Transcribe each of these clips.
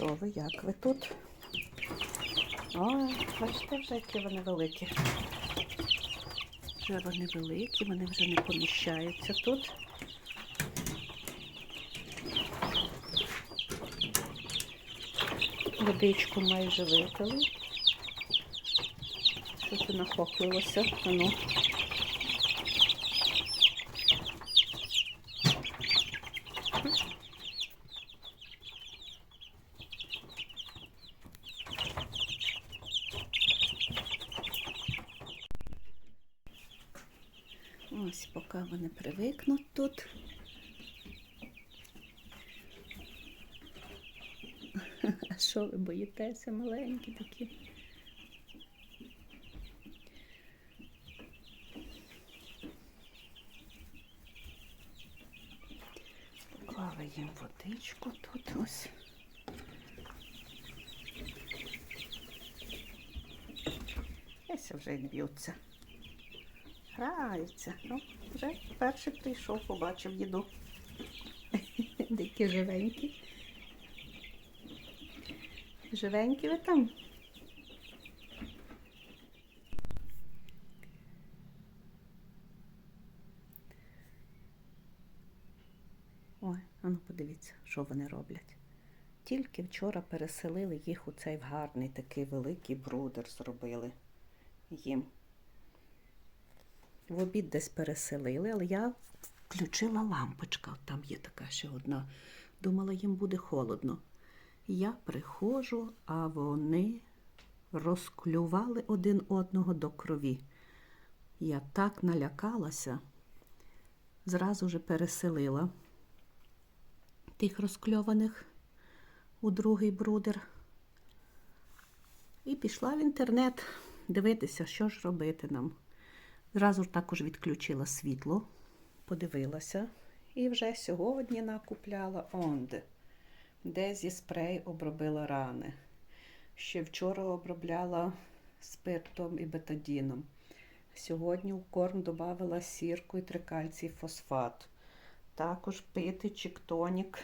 Що ви, як ви тут? Ой, бачите вже, які вони великі. Вже вони великі, вони вже не поміщаються тут. Водичку майже випили. Що це нахоплилося? А Ось, поки вони привикнуть тут. А що ви боїтеся, маленькі такі? Поклали їм водичку тут ось. Ось вже й б'ються. Граються. Ну, вже перший прийшов, побачив їду. Дикі живенькі. Живенькі ви там. Ой, а ну подивіться, що вони роблять. Тільки вчора переселили їх у цей гарний такий великий брудер зробили їм. В обід десь переселили, але я включила лампочка. Там є така ще одна. Думала, їм буде холодно. Я приходжу, а вони розклювали один одного до крові. Я так налякалася, зразу же переселила тих розкльованих у другий брудер. І пішла в інтернет дивитися, що ж робити нам. Зразу ж також відключила світло, подивилася і вже сьогодні накупляла онде, де зі спрей обробила рани. Ще вчора обробляла спиртом і бетадіном. Сьогодні у корм додавала сірку і трикальцій фосфат. Також пити чіктонік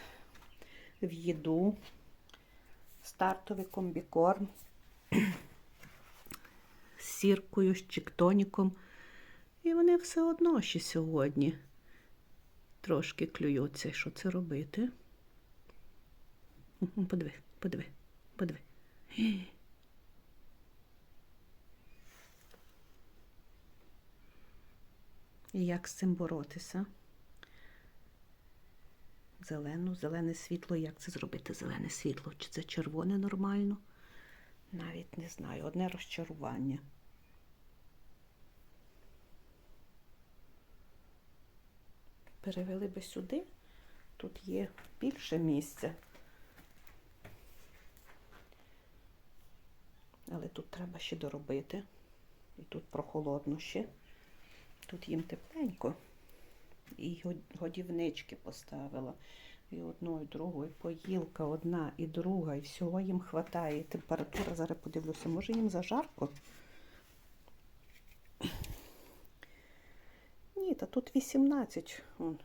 в їду, стартовий комбікорм з сіркою, з чіктоніком. І вони все одно ще сьогодні трошки клюються. Що це робити? Подиви, подиви, подиви. І як з цим боротися? Зелену, зелене світло. Як це зробити зелене світло? Чи це червоне нормально? Навіть не знаю. Одне розчарування. Перевели би сюди. Тут є більше місця. Але тут треба ще доробити. І тут прохолодно ще. Тут їм тепленько. І годівнички поставила. І одну, і другу, і поїлка одна, і друга, і всього їм хватає. Температура, зараз подивлюся, може їм зажарко? Та тут 18. Вон.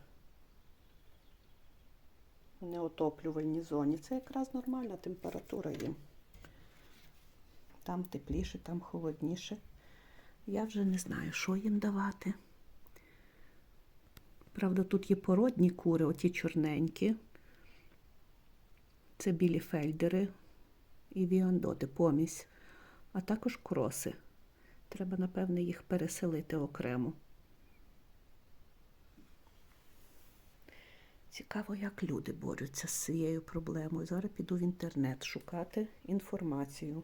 У неотоплювальній зоні. Це якраз нормальна температура їм. Там тепліше, там холодніше. Я вже не знаю, що їм давати. Правда, тут є породні кури, оті чорненькі. Це білі фельдери і віандоти, помісь, а також кроси. Треба, напевне, їх переселити окремо. Цікаво, як люди борються з цією проблемою. Зараз піду в інтернет шукати інформацію.